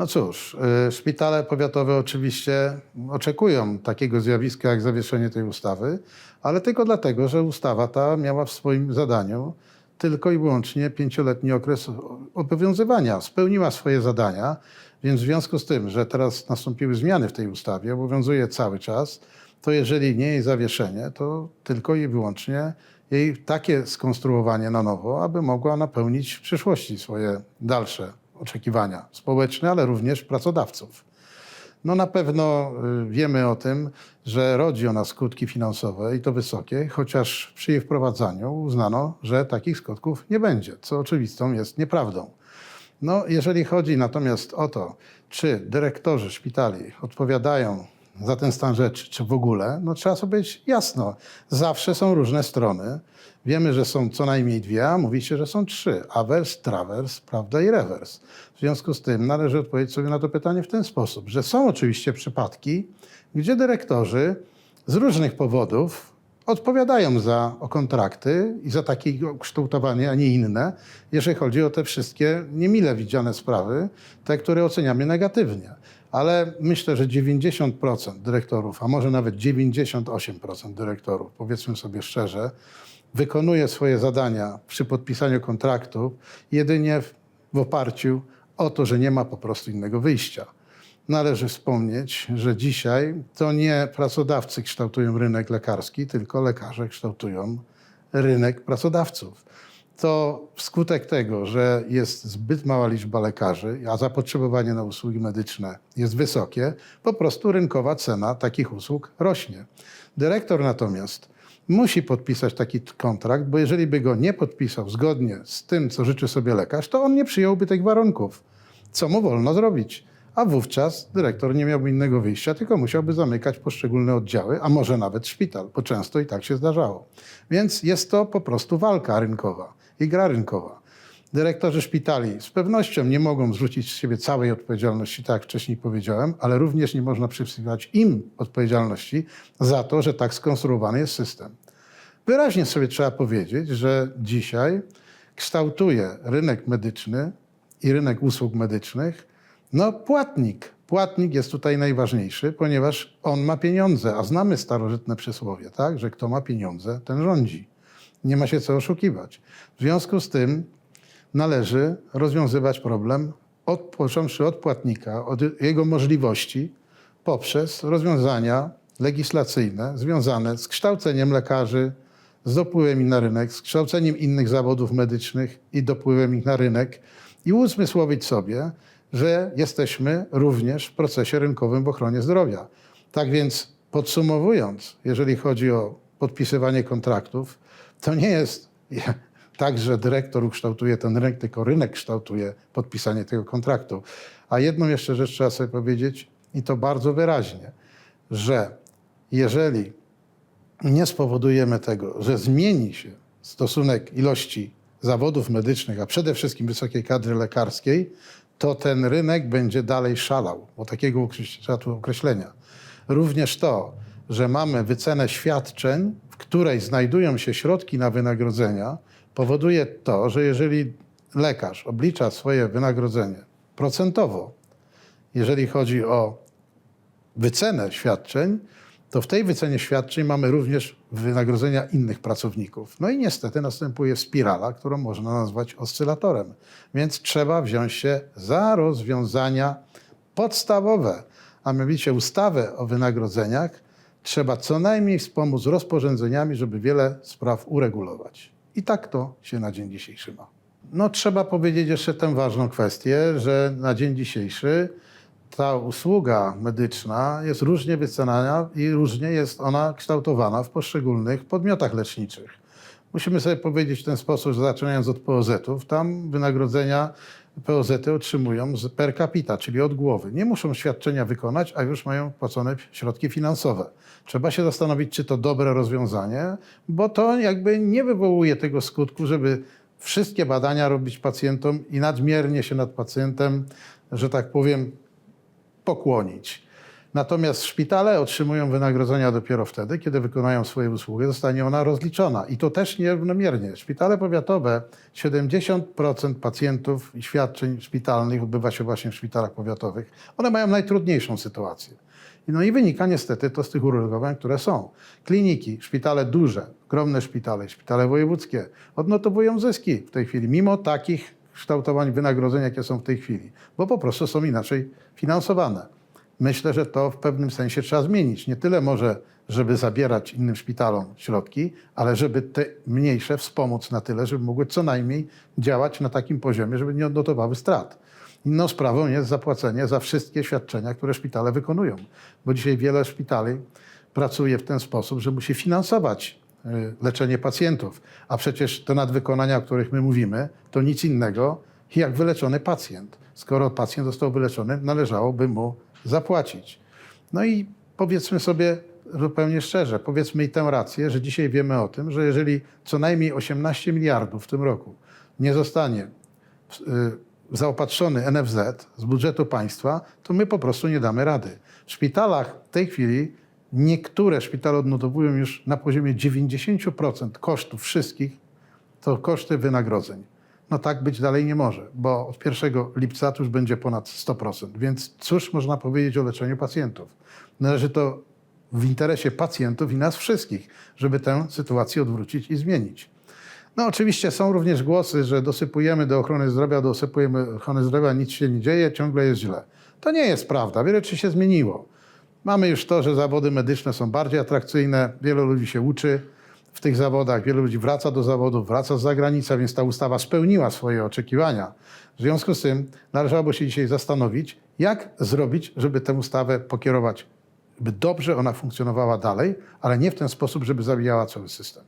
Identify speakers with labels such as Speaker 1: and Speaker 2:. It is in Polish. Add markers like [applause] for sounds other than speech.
Speaker 1: No cóż, y, szpitale powiatowe oczywiście oczekują takiego zjawiska jak zawieszenie tej ustawy, ale tylko dlatego, że ustawa ta miała w swoim zadaniu tylko i wyłącznie pięcioletni okres obowiązywania. Spełniła swoje zadania, więc w związku z tym, że teraz nastąpiły zmiany w tej ustawie, obowiązuje cały czas, to jeżeli nie jej zawieszenie, to tylko i wyłącznie jej takie skonstruowanie na nowo, aby mogła napełnić w przyszłości swoje dalsze oczekiwania społeczne, ale również pracodawców. No na pewno y, wiemy o tym, że rodzi ona skutki finansowe i to wysokie, chociaż przy jej wprowadzaniu uznano, że takich skutków nie będzie, co oczywistą jest nieprawdą. No, jeżeli chodzi natomiast o to, czy dyrektorzy szpitali odpowiadają za ten stan rzeczy, czy w ogóle, no trzeba sobie powiedzieć jasno, zawsze są różne strony. Wiemy, że są co najmniej dwie, a mówi się, że są trzy. Awers, trawers, prawda i rewers. W związku z tym należy odpowiedzieć sobie na to pytanie w ten sposób, że są oczywiście przypadki, gdzie dyrektorzy z różnych powodów odpowiadają za o kontrakty i za takie kształtowanie, a nie inne, jeżeli chodzi o te wszystkie niemile widziane sprawy, te, które oceniamy negatywnie. Ale myślę, że 90% dyrektorów, a może nawet 98% dyrektorów, powiedzmy sobie szczerze, wykonuje swoje zadania przy podpisaniu kontraktu jedynie w, w oparciu o to, że nie ma po prostu innego wyjścia. Należy wspomnieć, że dzisiaj to nie pracodawcy kształtują rynek lekarski, tylko lekarze kształtują rynek pracodawców. To wskutek tego, że jest zbyt mała liczba lekarzy, a zapotrzebowanie na usługi medyczne jest wysokie, po prostu rynkowa cena takich usług rośnie. Dyrektor natomiast musi podpisać taki kontrakt, bo jeżeli by go nie podpisał zgodnie z tym, co życzy sobie lekarz, to on nie przyjąłby tych warunków. Co mu wolno zrobić? A wówczas dyrektor nie miałby innego wyjścia, tylko musiałby zamykać poszczególne oddziały, a może nawet szpital, bo często i tak się zdarzało. Więc jest to po prostu walka rynkowa i gra rynkowa. Dyrektorzy szpitali z pewnością nie mogą zrzucić z siebie całej odpowiedzialności, tak jak wcześniej powiedziałem, ale również nie można przypisywać im odpowiedzialności za to, że tak skonstruowany jest system. Wyraźnie sobie trzeba powiedzieć, że dzisiaj kształtuje rynek medyczny i rynek usług medycznych no płatnik. Płatnik jest tutaj najważniejszy, ponieważ on ma pieniądze, a znamy starożytne przysłowie, tak, że kto ma pieniądze, ten rządzi. Nie ma się co oszukiwać. W związku z tym należy rozwiązywać problem od, począwszy od płatnika, od jego możliwości, poprzez rozwiązania legislacyjne związane z kształceniem lekarzy, z dopływem ich na rynek, z kształceniem innych zawodów medycznych i dopływem ich na rynek i uzmysłowić sobie, że jesteśmy również w procesie rynkowym w ochronie zdrowia. Tak więc podsumowując, jeżeli chodzi o podpisywanie kontraktów, to nie jest [laughs] tak, że dyrektor ukształtuje ten rynek, tylko rynek kształtuje podpisanie tego kontraktu. A jedną jeszcze rzecz trzeba sobie powiedzieć i to bardzo wyraźnie, że jeżeli nie spowodujemy tego, że zmieni się stosunek ilości zawodów medycznych, a przede wszystkim wysokiej kadry lekarskiej, to ten rynek będzie dalej szalał, bo takiego określenia. Również to, że mamy wycenę świadczeń, w której znajdują się środki na wynagrodzenia, powoduje to, że jeżeli lekarz oblicza swoje wynagrodzenie procentowo, jeżeli chodzi o wycenę świadczeń, to w tej wycenie świadczeń mamy również wynagrodzenia innych pracowników. No i niestety następuje spirala, którą można nazwać oscylatorem. Więc trzeba wziąć się za rozwiązania podstawowe, a mianowicie ustawę o wynagrodzeniach trzeba co najmniej wspomóc rozporządzeniami, żeby wiele spraw uregulować. I tak to się na dzień dzisiejszy ma. No trzeba powiedzieć jeszcze tę ważną kwestię, że na dzień dzisiejszy ta usługa medyczna jest różnie wycenana i różnie jest ona kształtowana w poszczególnych podmiotach leczniczych. Musimy sobie powiedzieć w ten sposób, że zaczynając od POZ-ów, tam wynagrodzenia POZ-y otrzymują per capita, czyli od głowy. Nie muszą świadczenia wykonać, a już mają płacone środki finansowe. Trzeba się zastanowić, czy to dobre rozwiązanie, bo to jakby nie wywołuje tego skutku, żeby wszystkie badania robić pacjentom i nadmiernie się nad pacjentem, że tak powiem, pokłonić. Natomiast szpitale otrzymują wynagrodzenia dopiero wtedy, kiedy wykonają swoje usługi, zostanie ona rozliczona. I to też nierównomiernie. Szpitale powiatowe, 70% pacjentów i świadczeń szpitalnych odbywa się właśnie w szpitalach powiatowych. One mają najtrudniejszą sytuację. No i wynika niestety to z tych uregulowań, które są. Kliniki, szpitale duże, ogromne szpitale, szpitale wojewódzkie odnotowują zyski w tej chwili, mimo takich kształtowań wynagrodzeń, jakie są w tej chwili, bo po prostu są inaczej finansowane. Myślę, że to w pewnym sensie trzeba zmienić. Nie tyle może, żeby zabierać innym szpitalom środki, ale żeby te mniejsze wspomóc na tyle, żeby mogły co najmniej działać na takim poziomie, żeby nie odnotowały strat. Inną sprawą jest zapłacenie za wszystkie świadczenia, które szpitale wykonują, bo dzisiaj wiele szpitali pracuje w ten sposób, że musi finansować leczenie pacjentów, a przecież te nadwykonania, o których my mówimy, to nic innego jak wyleczony pacjent. Skoro pacjent został wyleczony, należałoby mu zapłacić. No i powiedzmy sobie zupełnie szczerze, powiedzmy i tę rację, że dzisiaj wiemy o tym, że jeżeli co najmniej 18 miliardów w tym roku nie zostanie y, zaopatrzony NFZ z budżetu państwa, to my po prostu nie damy rady. W szpitalach w tej chwili niektóre szpitale odnotowują już na poziomie 90% kosztów wszystkich to koszty wynagrodzeń. No tak być dalej nie może, bo od 1 lipca to już będzie ponad 100%. Więc cóż można powiedzieć o leczeniu pacjentów? Należy to w interesie pacjentów i nas wszystkich, żeby tę sytuację odwrócić i zmienić. No oczywiście są również głosy, że dosypujemy do ochrony zdrowia, dosypujemy ochrony zdrowia, nic się nie dzieje, ciągle jest źle. To nie jest prawda. Wiele rzeczy się zmieniło. Mamy już to, że zawody medyczne są bardziej atrakcyjne, wielu ludzi się uczy w tych zawodach, wielu ludzi wraca do zawodów, wraca z zagranicy, więc ta ustawa spełniła swoje oczekiwania. W związku z tym należałoby się dzisiaj zastanowić, jak zrobić, żeby tę ustawę pokierować, by dobrze ona funkcjonowała dalej, ale nie w ten sposób, żeby zabijała cały system.